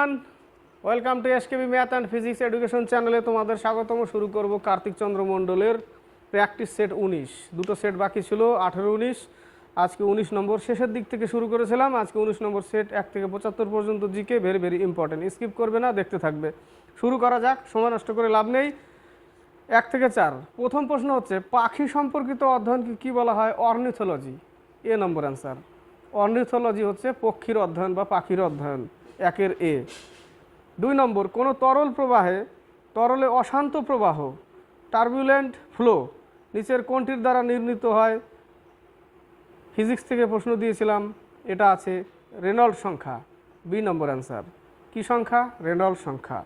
Everyone welcome to SKB math and physics education চ্যানেলে তোমাদের স্বাগতম। শুরু করব কার্তিক চন্দ্র মণ্ডলের প্র্যাকটিস সেট উনিশ। দুটো সেট বাকি ছিল, আঠেরো উনিশ। আজকে উনিশ নম্বর শেষের দিক থেকে শুরু করেছিলাম। আজকে উনিশ নম্বর সেট এক থেকে পঁচাত্তর পর্যন্ত GK very very important skip করবে না, দেখতে থাকবে। শুরু করা যাক, সময় নষ্ট করে লাভ নেই। এক থেকে চার। প্রথম প্রশ্ন হচ্ছে, পাখি সম্পর্কিত অধ্যয়নকে কী বলা হয়? Ornithology A number answer ornithology হচ্ছে পক্ষীর অধ্যয়ন বা পাখির অধ্যয়ন। একের এ। দুই নম্বর, কোনো তরল প্রবাহে তরলে অশান্ত প্রবাহ টার্বুলেন্ট ফ্লো নিচের কোনটির দ্বারা নির্মিত হয়। ফিজিক্স থেকে প্রশ্ন দিয়েছিলাম, এটা আছে রেনল্ড সংখ্যা। বি নম্বর অ্যান্সার কি সংখ্যা? রেনল্ড সংখ্যা।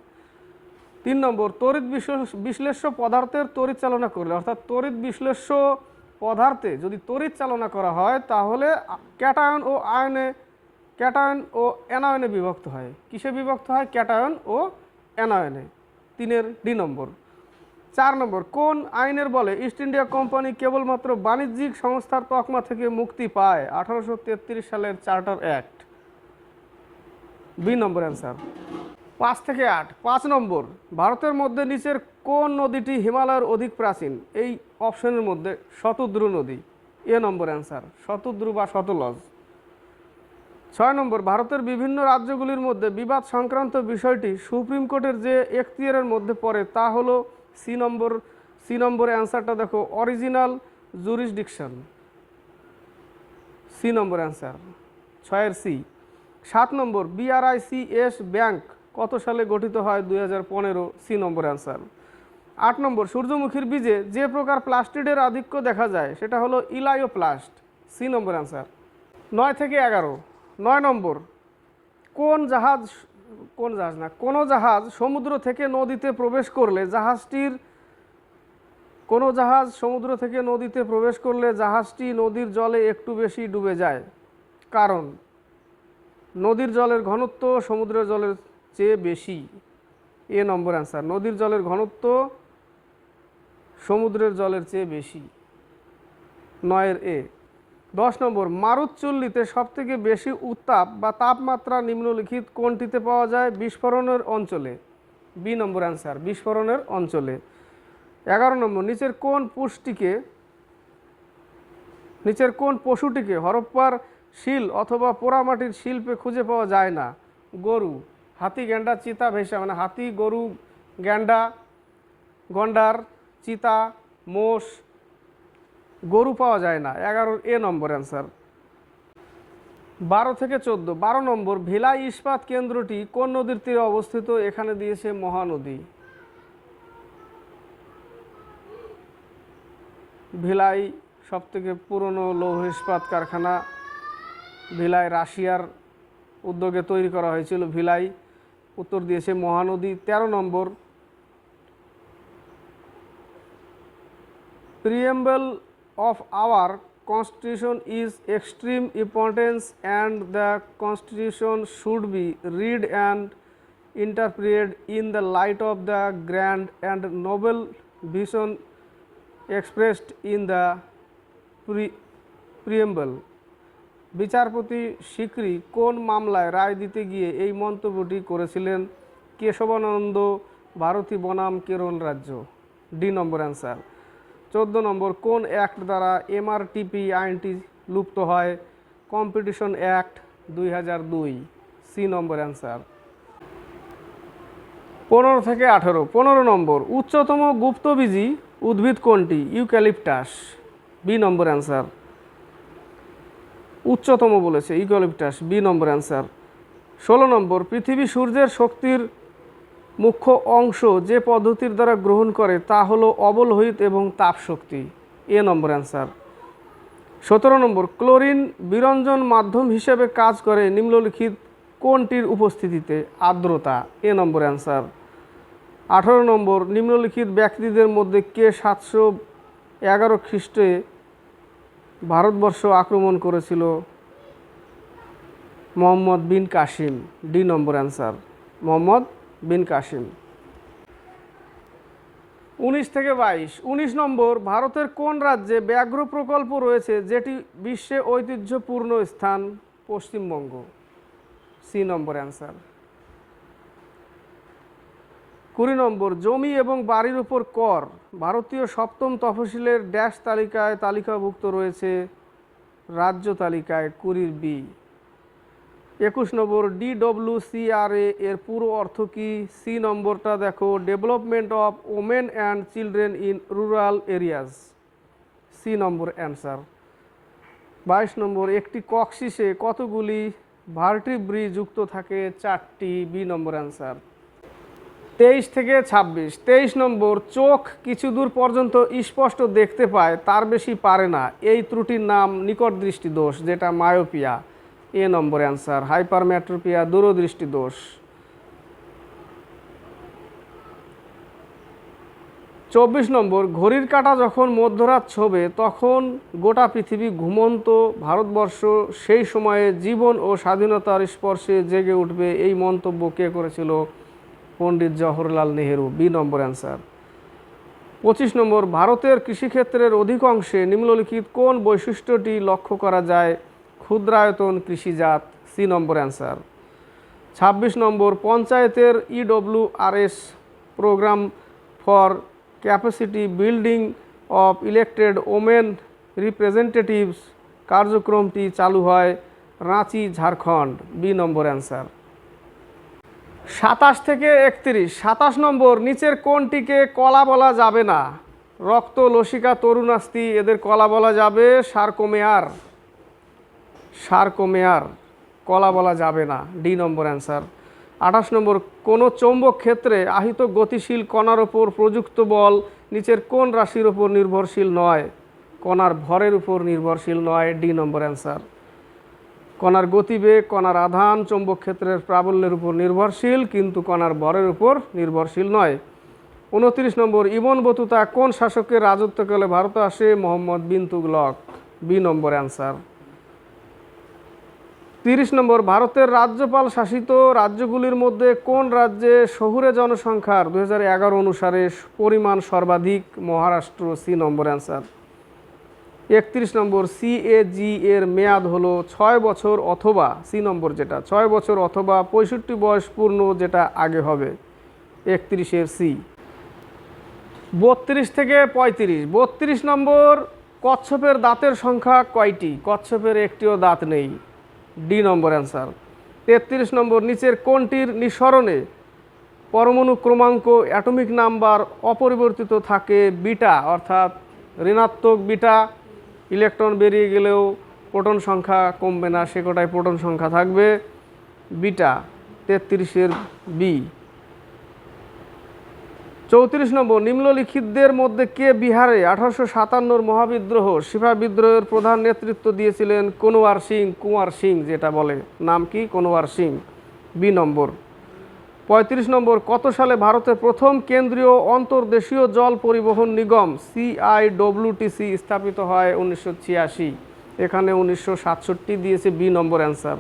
তিন নম্বর, তড়িৎ বিশ্লেষ- বিশ্লেষ্য পদার্থের তড়িৎ চালনা করলে, অর্থাৎ তড়িৎ বিশ্লেষ্য পদার্থে যদি তড়িৎ চালনা করা হয়, তাহলে ক্যাটায়ন ও আয়নে ক্যাটায়ন ও অ্যানায়নে বিভক্ত হয়। কিসে বিভক্ত হয়? ক্যাটায়ন ও অ্যানায়নে। তিনের ডি নম্বর। চার নম্বর, কোন আইনের বলে ইস্ট ইন্ডিয়া কোম্পানি কেবলমাত্র বাণিজ্যিক সংস্থার তকমা থেকে মুক্তি পায়? আঠারোশো তেত্রিশ সালের চার্টার অ্যাক্ট। বি নম্বর অ্যান্সার। পাঁচ থেকে আট। পাঁচ নম্বর, ভারতের মধ্যে নিচের কোন নদীটি হিমালয়ের অধিক প্রাচীন? এই অপশনের মধ্যে শতদ্রু নদী। এ নম্বর অ্যান্সার। শতদ্রু বা শতলজ। ছয় নম্বর, ভারতের বিভিন্ন রাজ্যগুলির মধ্যে বিবাদ সংক্রান্ত বিষয়টি সুপ্রিম কোর্টের যে এখতিয়ারের মধ্যে পড়ে তা হলো সি নম্বর, সি নম্বরে অ্যান্সারটা দেখো, original jurisdiction. C number answer, ছয়ের সি। সাত নম্বর বিআরআইসিএস ব্যাংক কত সালে গঠিত হয় দুই হাজার পনেরো? C number answer. আট নম্বর, সূর্যমুখীর বীজে যে প্রকার প্লাস্টিডের আধিক্য দেখা যায়, সেটা হলো ইলায়োপ্লাস্ট সি নম্বর অ্যান্সার। নয় থেকে এগারো। নয় নম্বর, কোন জাহাজ কোন জাহাজ না, কোনো জাহাজ সমুদ্র থেকে নদীতে প্রবেশ করলে জাহাজটির, কোনো জাহাজ সমুদ্র থেকে নদীতে প্রবেশ করলে জাহাজটি নদীর জলে একটু বেশি ডুবে যায়। কারণ, নদীর জলের ঘনত্ব সমুদ্রের জলের চেয়ে বেশি। এ নম্বর অ্যান্সার, নদীর জলের ঘনত্ব সমুদ্রের জলের চেয়ে বেশি। নয়ের এ দশ নম্বর, মারুতচুল্লিতে সবথেকে বেশি উত্তাপ বা তাপমাত্রা নিম্নলিখিত কোনটিতে পাওয়া যায়? বিস্ফোরণের অঞ্চলে। বি নম্বর অ্যান্সার, বিস্ফোরণের অঞ্চলে। এগারো নম্বর, নিচের কোন পুষ্টিকে, নিচের কোন পশুটিকে হরপ্পার শিল অথবা পোড়ামাটির শিল্পে খুঁজে পাওয়া যায় না? গরু, হাতি, গ্যান্ডা, চিতা, ভেসা মানে হাতি, গরু, গ্যান্ডা, গন্ডার, চিতা, মোষ গরু পাওয়া যায় না। এগারো, এ নম্বর অ্যান্সার বারো থেকে চোদ্দ, বারো নম্বর ভিলাই ইস্পাত কেন্দ্রটি কোন নদীর তীরে অবস্থিত? এখানে দিয়েছে মহানদী। ভিলাই সবথেকে পুরনো লৌহ ইস্পাত কারখানা। ভিলাই রাশিয়ার উদ্যোগে তৈরি করা হয়েছিল। ভিলাই উত্তর দিয়েছে মহানদী। তেরো number preamble of our constitution is extreme importance and the constitution should be read and interpreted in the light of the grand and noble vision expressed in the pre preamble বিচারপতি সিক্রি কোন মামলায় রায় দিতে গিয়ে এই মন্তব্যটি করেছিলেন? কেশবানন্দ, ভারতী বনাম, কেরল রাজ্য। D number answer. চোদ্দ নম্বর, কোন অ্যাক্ট দ্বারা এমআরটিপি আইনটি লুপ্ত হয়? কম্পিটিশন অ্যাক্ট দুই হাজার দুই। C number answer. পনেরো থেকে আঠেরো। পনেরো নম্বর, উচ্চতম গুপ্তবীজী উদ্ভিদ কোনটি? ইউক্যালিপটাস। B number answer. উচ্চতম বলেছে ইউক্যালিপটাস। বি নম্বর অ্যান্সার। ষোলো নম্বর, পৃথিবী সূর্যের শক্তির মুখ্য অংশ যে পদ্ধতির দ্বারা গ্রহণ করে তা হলো অবলোহিত এবং তাপ শক্তি। এ নম্বর অ্যান্সার। সতেরো নম্বর, ক্লোরিন বিরঞ্জন মাধ্যম হিসেবে কাজ করে নিম্নলিখিত কোনটির উপস্থিতিতে? আর্দ্রতা। A number answer. আঠারো নম্বর, নিম্নলিখিত ব্যক্তিদের মধ্যে কে সাতশো এগারো খ্রিস্টে ভারতবর্ষ আক্রমণ করেছিল? Muhammad bin Qasim. D number answer. Muhammad bin Qasim. উনিশ থেকে বাইশ। উনিশ নম্বর, ভারতের কোন রাজ্যে ব্যাঘ্র প্রকল্প রয়েছে যেটি বিশ্বে ঐতিহ্যপূর্ণ স্থান? পশ্চিমবঙ্গ। C number answer. কুড়ি নম্বর, জমি এবং বাড়ির উপর কর। ভারতীয় সপ্তম তফসিলের ড্যাশ তালিকায় তালিকাভুক্ত রয়েছে রাজ্য তালিকায় কুড়ির বি। একুশ নম্বর ডিডব্লিউসিআরএ এর পুরো অর্থ কি? সি নম্বরটা দেখো development of women and children in rural areas C number answer বাইশ নম্বর, একটি ককশিসে কতগুলি ভার্টিব্রি যুক্ত থাকে? চারটি বি নম্বর অ্যান্সার তেইশ থেকে ছাব্বিশ। তেইশ নম্বর, চোখ কিছু দূর পর্যন্ত স্পষ্ট দেখতে পায়, তার বেশি পারে না। এই ত্রুটির নাম নিকট দৃষ্টি দোষ যেটা মায়োপিয়া এ নম্বর অ্যান্সার হাইপারম্যাট্রোপিয়া দূরদৃষ্টি দোষ। চব্বিশ নম্বর, ঘড়ির কাঁটা যখন মধ্যরাত ছবে, তখন গোটা পৃথিবী ঘুমন্ত, ভারতবর্ষ সেই সময়ে জীবন ও স্বাধীনতার স্পর্শে জেগে উঠবে এই মন্তব্য কে করেছিল? Pandit Jawaharlal Nehru, B number answer পঁচিশ নম্বর, ভারতের কৃষিক্ষেত্রের অধিকাংশে নিম্নলিখিত কোন বৈশিষ্ট্যটি লক্ষ্য করা যায়? ক্ষুদ্রায়তন কৃষিজাত সি নম্বর অ্যান্সার। ছাব্বিশ নম্বর, পঞ্চায়েতের EWRS program for capacity building of elected women representatives কার্যক্রমটি চালু হয় Ranchi, Jharkhand B number answer. সাতাশ থেকে একত্রিশ, সাতাশ নম্বর, নিচের কোনটিকে কলা বলা যাবে না? রক্ত, লসিকা তরুণাস্তি এদের কলা বলা যাবে সার্কোমেয়ার। সার্কোমেয়ার, কলা বলা যাবে না, ডি নম্বর অ্যান্সার। আঠাশ নম্বর, কোনো চৌম্বক ক্ষেত্রে আহিত গতিশীল কণার ওপর প্রযুক্ত বল নিচের কোন রাশির ওপর নির্ভরশীল নয়? কণার ভরের উপর নির্ভরশীল নয়, ডি নম্বর অ্যান্সার। কণার গতিবেগ, কণার আধান চৌম্বক ক্ষেত্রের প্রাবল্যের উপর নির্ভরশীল, কিন্তু কণার ভরের উপর নির্ভরশীল নয়। উনত্রিশ নম্বর ইবন বতুতা কোন শাসকের রাজত্বকালে ভারতে আসে? Muhammad bin Tughlaq B number answer. তিরিশ নম্বর, ভারতের রাজ্যপাল শাসিত রাজ্যগুলির মধ্যে কোন রাজ্যে শহুরে জনসংখ্যার দু হাজার এগারো অনুসারে পরিমাণ সর্বাধিক? Maharashtra C number answer. একত্রিশ নম্বর সিএজি এর মেয়াদ হলো ছয় বছর অথবা, সি নম্বর যেটা, ছয় বছর অথবা পঁয়ষট্টি বয়স পূর্ণ যেটা আগে হবে। একত্রিশের সি বত্রিশ থেকে পঁয়ত্রিশ। বত্রিশ নম্বর, কচ্ছপের দাঁতের সংখ্যা কয়টি? কচ্ছপের একটিও দাঁত নেই। ডি নম্বর অ্যান্সার তেত্রিশ নম্বর, নিচের কোনটির নিঃসরণে পরমাণু ক্রমাঙ্ক অ্যাটমিক নাম্বার অপরিবর্তিত থাকে বিটা, অর্থাৎ ঋণাত্মক বিটা, ইলেকট্রন বেরিয়ে গেলেও প্রোটন সংখ্যা কমবে না, সে কটায় প্রোটন সংখ্যা থাকবে? বিটা, তেত্রিশের বি চৌত্রিশ নম্বর, নিম্নলিখিতদের মধ্যে কে বিহারে আঠারোশো সাতান্নর মহাবিদ্রোহ? সিপা বিদ্রোহের প্রধান নেতৃত্ব দিয়েছিলেন কোনোয়ার সিং, কুমার সিং যেটা বলে। নাম কি? কোনোয়ার সিং। B number. পঁয়ত্রিশ নম্বর, কত সালে ভারতের প্রথম কেন্দ্রীয় অন্তর্দেশীয় জল পরিবহন নিগম সিআইডব্লিউটিসি স্থাপিত হয় উনিশশো ছিয়াশি। এখানে উনিশশো সাতষট্টি দিয়েছে বি নম্বর অ্যান্সার।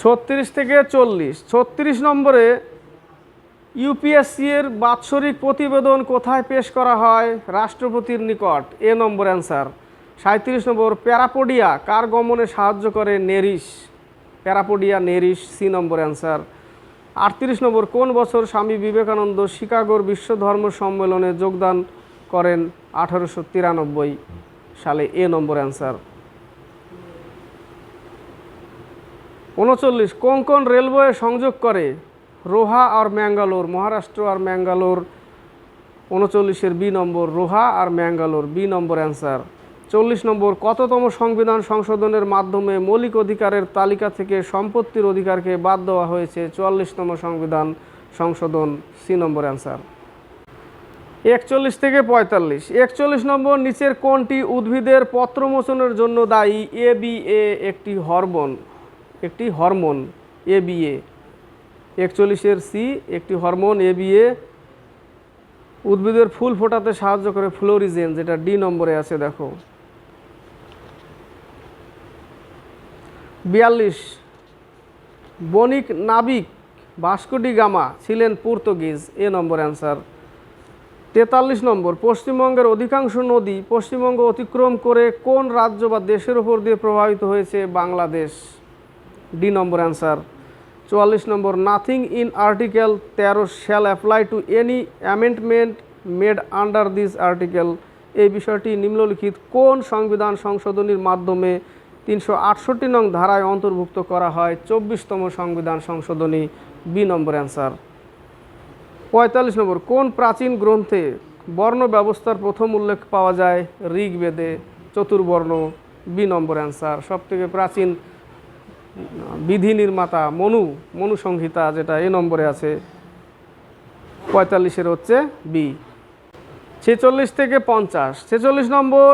ছত্রিশ থেকে চল্লিশ। ছত্রিশ নম্বরে ইউপিএসসি এর বাৎসরিক প্রতিবেদন কোথায় পেশ করা হয়? রাষ্ট্রপতির নিকট। A number answer. সাঁত্রিশ নম্বর, প্যারাপোডিয়া। কার গমনে সাহায্য করে নেরিস প্যারাপোডিয়া নেরিস সি নম্বর অ্যান্সার। আটত্রিশ নম্বর, কোন বছর স্বামী বিবেকানন্দ শিকাগোর বিশ্ব ধর্ম সম্মেলনে যোগদান করেন? আঠারোশো তিরানব্বই সালে এ নম্বর অ্যান্সার। উনচল্লিশ, কোন কোন রেলওয়ে সংযোগ করে? রোহা আর ম্যাঙ্গালোর, মহারাষ্ট্র আর ম্যাঙ্গালোর, উনচল্লিশের বি নম্বর রোহা আর ম্যাঙ্গালোর, বি নম্বর অ্যান্সার। চল্লিশ নম্বর, কততম সংবিধান সংশোধনের মাধ্যমে মৌলিক অধিকারের তালিকা থেকে সম্পত্তির অধিকারকে বাদ দেওয়া হয়েছে চুয়াল্লিশতম সংবিধান সংশোধন, সি নম্বর অ্যান্সার। একচল্লিশ থেকে পঁয়তাল্লিশ। একচল্লিশ নম্বর, নিচের কোনটি উদ্ভিদের পত্রমোচনের জন্য দায়ী? এ বি এ, একটি হরমোন একটি হরমোন, এ বি এ। একচল্লিশের সি, একটি হরমোন এ বি এ উদ্ভিদের ফুল ফোটাতে সাহায্য করে ফ্লোরিজেন, যেটা ডি নম্বরে আছে, দেখো। বিয়াল্লিশ, বণিক নাবিক ভাস্কোডি গামা ছিলেন পর্তুগিজ, এ নম্বর অ্যান্সার। তেতাল্লিশ নম্বর, পশ্চিমবঙ্গের অধিকাংশ নদী পশ্চিমবঙ্গ অতিক্রম করে কোন রাজ্য বা দেশের উপর দিয়ে প্রভাবিত হয়েছে বাংলাদেশ? D number answer. চুয়াল্লিশ নম্বর নাথিং ইন আর্টিকেল তেরো shall apply to any amendment made under this article এই বিষয়টি নিম্নলিখিত কোন সংবিধান সংশোধনীর মাধ্যমে তিনশো আটষট্টি নং ধারায় অন্তর্ভুক্ত করা হয়? চব্বিশতম সংবিধান সংশোধনী বি নম্বর অ্যান্সার পঁয়তাল্লিশ নম্বর, কোন প্রাচীন গ্রন্থে বর্ণ ব্যবস্থার প্রথম উল্লেখ পাওয়া যায়? ঋগ্বেদে, চতুর্বর্ণ বি নম্বর অ্যান্সার সব থেকে প্রাচীন বিধি নির্মাতা মনু মনু সংহিতা যেটা এ নম্বরে আছে, পঁয়তাল্লিশের হচ্ছে বি ছেচল্লিশ থেকে পঞ্চাশ। ছেচল্লিশ number,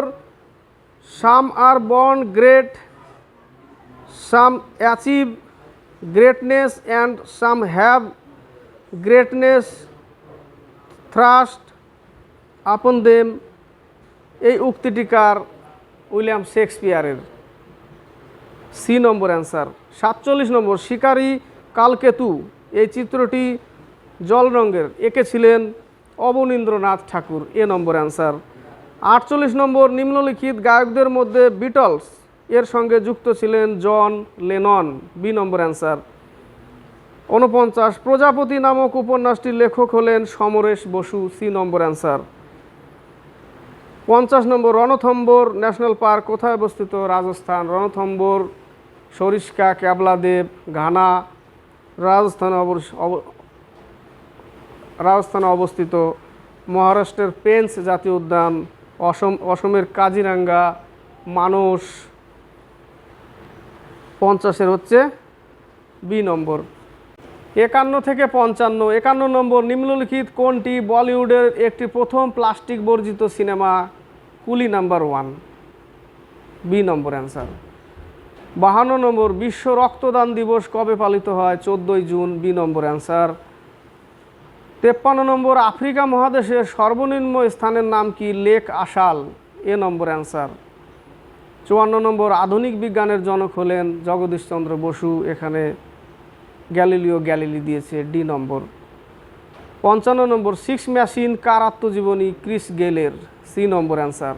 some are born great, some achieve greatness and some have greatness thrust upon them. এই উক্তিটিকার উইলিয়াম শেক্সপিয়ারের সি নম্বর অ্যান্সার। সাতচল্লিশ নম্বর, শিকারী কালকেতু। এই চিত্রটি জল রঙের। এঁকেছিলেন Abanindranath Thakur, A number answer. আটচল্লিশ নম্বর, নিম্নলিখিত গায়কদের মধ্যে বিটলস। এর সঙ্গে যুক্ত ছিলেন জন লেনন, বি নম্বর অ্যান্সার। উনপঞ্চাশ প্রজাপতি নামক উপন্যাসটির লেখক হলেন সমরেশ বসু, সি নম্বর অ্যান্সার। পঞ্চাশ নম্বর, রণথম্বর ন্যাশনাল পার্ক, কোথায় অবস্থিত? রাজস্থান। রণথম্বর সরিষ্কা, ক্যাবলাদেব, ঘানা, রাজস্থানে অবস- অব- রাজস্থানে অবস্থিত মহারাষ্ট্রের পেঞ্চ জাতীয় উদ্যান, অসম অসমের কাজিরাঙ্গা, মানস পঞ্চাশের হচ্ছে বি নম্বর। একান্ন থেকে পঞ্চান্ন। একান্ন নম্বর, নিম্নলিখিত কোনটি বলিউডের একটি প্রথম plastic বর্জিত cinema? Coolie number one. B number answer. বাহান্ন নম্বর, বিশ্ব রক্তদান দিবস কবে পালিত হয়? চোদ্দোই জুন, বি নম্বর অ্যান্সার। তেপ্পান্ন নম্বর, আফ্রিকা মহাদেশের সর্বনিম্ন স্থানের নাম কি? Lake Assal A number answer. চুয়ান্ন নম্বর, আধুনিক বিজ্ঞানের জনক হলেন জগদীশচন্দ্র বসু, এখানে গ্যালিলিও গ্যালিলি দিয়েছে, ডি নম্বর। পঞ্চান্ন নম্বর, সিক্স মেশিন কার আত্মজীবনী? ক্রিস গেলের, সি নম্বর অ্যান্সার।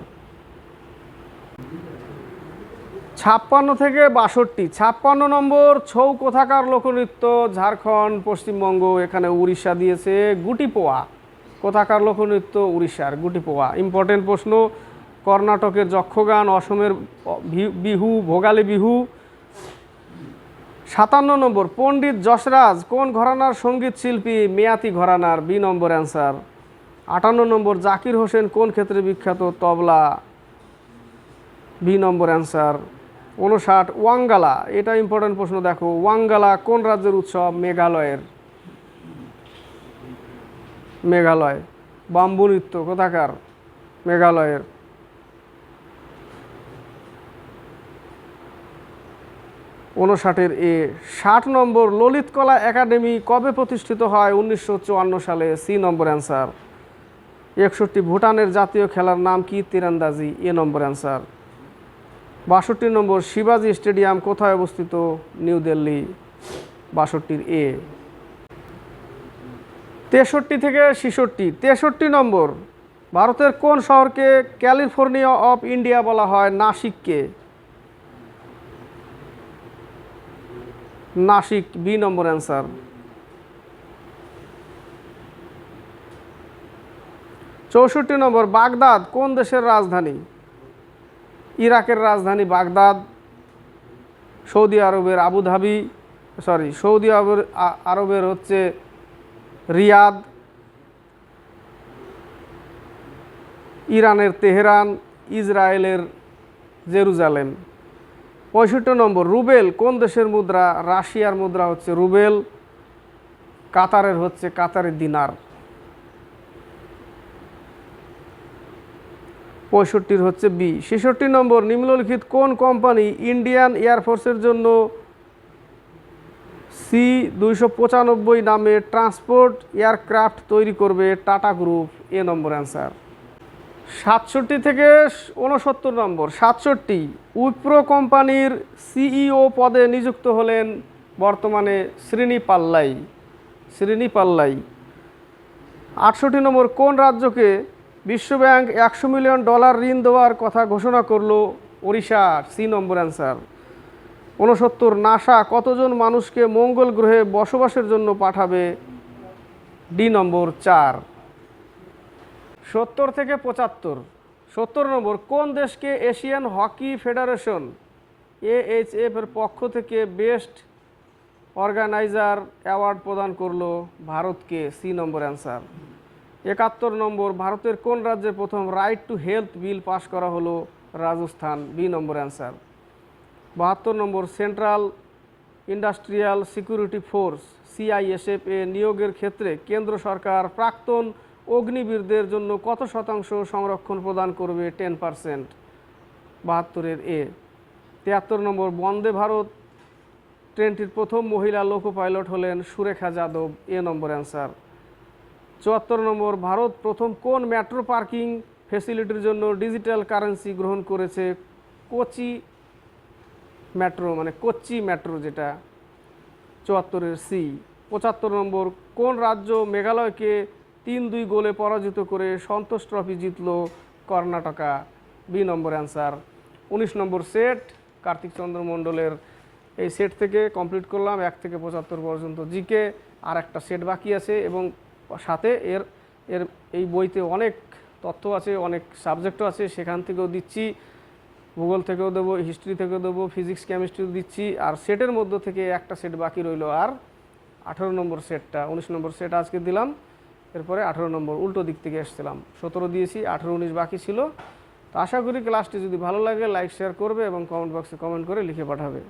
ছাপ্পান্ন থেকে বাষট্টি, ছাপ্পান্ন নম্বর ছৌ কোথাকার লোকনৃত্য ঝাড়খণ্ড, পশ্চিমবঙ্গ, এখানে উড়িষ্যা দিয়েছে গুটিপোয়া। কোথাকার লোকনৃত্য? উড়িষ্যার গুটিপোয়া। ইম্পর্টেন্ট প্রশ্ন, কর্ণাটকের যক্ষগান, অসমের বিহু, ভোগালী বিহু। সাতান্ন নম্বর, পণ্ডিত যশরাজ, কোন ঘরানার সংগীত শিল্পী মেয়াতি ঘরানার? B number answer. আটান্ন নম্বর, জাকির হোসেন কোন ক্ষেত্রে বিখ্যাত? তবলা। B number answer. উনষাট, ওয়াঙ্গালা। এটা ইম্পর্টেন্ট প্রশ্ন, দেখো, ওয়াঙ্গালা কোন রাজ্যের উৎসব? মেঘালয়ের। মেঘালয়। বাম্বু নৃত্য কোথাকার? মেঘালয়ের। উনষাটের এ। ষাট নম্বর ললিত কলা একাডেমি কবে প্রতিষ্ঠিত হয়? উনিশশো চুয়ান্ন সালে। C number answer. একষট্টি, ভুটানের জাতীয় খেলার নাম কি? তীরন্দাজি। A number answer. বাষট্টি নম্বর শিবাজি স্টেডিয়াম কোথায় অবস্থিত? নিউ দিল্লি। বাষট্টির এ। তেষট্টি থেকে ছেষট্টি। তেষট্টি নম্বর। ভারতের কোন শহরকে ক্যালিফোর্নিয়া অফ ইন্ডিয়া বলা হয়? নাসিককে। নাসিক, বি নম্বর অ্যান্সার। চৌষট্টি নম্বর, বাগদাদ, কোন দেশের রাজধানী? ইরাকের রাজধানী বাগদাদ, সৌদি আরবের আবুধাবি সরি সৌদি আরবের আরবের হচ্ছে রিয়াদ, ইরানের তেহরান, ইসরায়েলের জেরুজালেম। পঁয়ষট্টি নম্বর, রুবেল, কোন দেশের মুদ্রা? রাশিয়ার মুদ্রা হচ্ছে রুবেল, কাতারের হচ্ছে কাতারের দিনার। পঁয়ষট্টির হচ্ছে বি। ছেষট্টি নম্বর, নিম্নলিখিত কোন কোম্পানি ইন্ডিয়ান এয়ারফোর্সের জন্য সি দুইশো পঁচানব্বই নামে ট্রান্সপোর্ট এয়ারক্রাফট তৈরি করবে Tata group? A number answer. সাতষট্টি থেকে উনসত্তর নম্বর, সাতষট্টি, উইপ্রো কোম্পানির সিইও পদে নিযুক্ত হলেন বর্তমানে শ্রীনি পাল্লাই। শ্রীনি পাল্লাই। আটষট্টি নম্বর, কোন রাজ্যকে বিশ্বব্যাংক একশো মিলিয়ন ডলার ঋণ দেওয়ার কথা ঘোষণা করল ওড়িশা সি নম্বর অ্যান্সার। উনসত্তর নাসা কতজন মানুষকে মঙ্গল গ্রহে বসবাসের জন্য পাঠাবে? ডি নম্বর চার। সত্তর থেকে পঁচাত্তর। সত্তর নম্বর, কোন দেশকে এশিয়ান হকি ফেডারেশন, এএইচএফ এর পক্ষ থেকে বেস্ট অর্গানাইজার অ্যাওয়ার্ড প্রদান করল? ভারতকে সি নম্বর অ্যান্সার। একাত্তর নম্বর, ভারতের কোন রাজ্যে প্রথম right to health bill pass করা হলো? রাজস্থান, বি নম্বর অ্যান্সার বাহাত্তর number central industrial security force CISF এ নিয়োগের ক্ষেত্রে কেন্দ্র সরকার প্রাক্তন অগ্নিবীরদের জন্য কত শতাংশ সংরক্ষণ প্রদান করবে? টেন পার্সেন্ট বাহাত্তরের এ. তিয়াত্তর নম্বর, বন্দে ভারত ট্রেনটির প্রথম মহিলা লোকো পাইলট হলেন Surekha Yadav, A number answer চুয়াত্তর নম্বর, ভারত প্রথম কোন মেট্রো পার্কিং ফেসিলিটির জন্য ডিজিটাল কারেন্সি গ্রহণ করেছে? কোচি মেট্রো মানে কোচি মেট্রো যেটা চুয়াত্তরের সি পঁচাত্তর নম্বর, কোন রাজ্য মেঘালয়কে তিন দুই গোলে পরাজিত করে সন্তোষ ট্রফি জিতল কর্ণাটকা? বি নম্বর অ্যান্সার উনিশ নম্বর সেট কার্তিক চন্দ্র মণ্ডলের এই সেট থেকে কমপ্লিট করলাম, এক থেকে পঁচাত্তর পর্যন্ত জিকে আর একটা সেট বাকি আছে এবং সাথে এর এর এই বইতে অনেক তথ্য আছে, অনেক সাবজেক্টও আছে। সেখান থেকেও দিচ্ছি, ভূগোল থেকেও দেবো হিস্ট্রি থেকেও দেবো ফিজিক্স কেমিস্ট্রিও দিচ্ছি। আর সেটের মধ্য থেকে একটা সেট বাকি রইল আর আঠেরো নম্বর সেটটা উনিশ নম্বর সেট আজকে দিলাম। এরপরে আঠেরো নম্বর উল্টো দিক থেকে এসেছিলাম। সতেরো দিয়েছি, আঠেরো, উনিশ বাকি ছিল। তো আশা করি ক্লাসটি যদি ভালো লাগে লাইক শেয়ার করবে এবং কমেন্ট বক্সে কমেন্ট করে লিখে পাঠাবে।